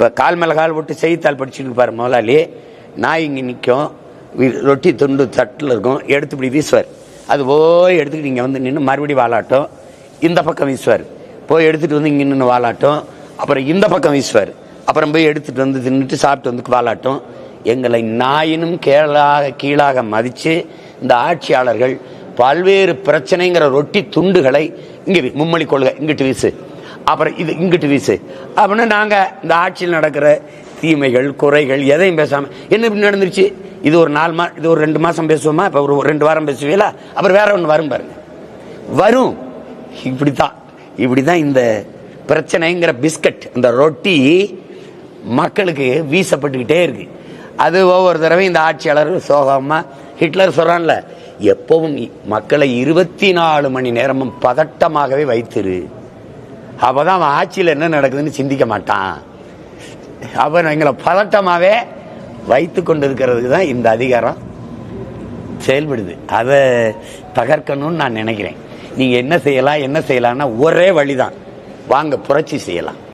இப்போ கால் மேலே கால் போட்டு செய்தித்தாள் படிச்சுட்டு பாரு முதலாளி. நாய் இங்கே நிற்கும் ரொட்டி துண்டு தட்டில் இருக்கும். எடுத்து இப்படி வீசுவார். அது போய் எடுத்துக்கிட்டு இங்கே வந்து நின்று மறுபடியும் வாலாட்டம். இந்த பக்கம் வீசுவார். போய் எடுத்துகிட்டு வந்து இங்கே நின்று வாலாட்டம். அப்புறம் இந்த பக்கம் வீசுவார். அப்புறம் போய் எடுத்துகிட்டு வந்து தின்னுட்டு சாப்பிட்டு வந்து வாலாட்டம். எங்களை நாயினும் கேளாக கீழாக மதித்து இந்த ஆட்சியாளர்கள் பல்வேறு பிரச்சனைங்கிற ரொட்டி துண்டுகளை இங்கே மும்மொழி கொள்கை. இங்கிட்டு வீசு. அப்புறம் இது இங்கிட்டு வீசு. அப்படின்னு நாங்கள் இந்த ஆட்சியில் நடக்கிற தீமைகள் குறைகள் எதையும் பேசாமல் என்ன இப்படி நடந்துருச்சு? இது ஒரு நாலு மா இது ஒரு ரெண்டு மாதம் பேசுவோமா? இப்போ ஒரு ரெண்டு வாரம் பேசுவீங்களா? அப்புறம் வேற ஒன்று வரும் பாருங்க. வரும். இப்படி தான் இப்படி தான் இந்த பிரச்சனைங்கிற பிஸ்கட் இந்த ரொட்டி மக்களுக்கு வீசப்பட்டுக்கிட்டே இருக்கு. அது ஒவ்வொரு தடவையும் இந்த ஆட்சியாளர் சோகமாக ஹிட்லர் சொல்கிறான்ல எப்பவும் மக்களை இருபத்தி நாலு மணி நேரமும் பதட்டமாகவே வைத்திரு. அப்பதான் அவன் ஆட்சியில் என்ன நடக்குதுன்னு சிந்திக்க மாட்டான். அவன் எங்களை பதட்டமாகவே வைத்து கொண்டு இருக்கிறதுக்கு தான் இந்த அதிகாரம் செயல்படுது. அதை தகர்க்கணும்னு நான் நினைக்கிறேன். நீங்கள் என்ன செய்யலாம் என்ன செய்யலாம்னா ஒரே வழிதான். வாங்க புரட்சி செய்யலாம்.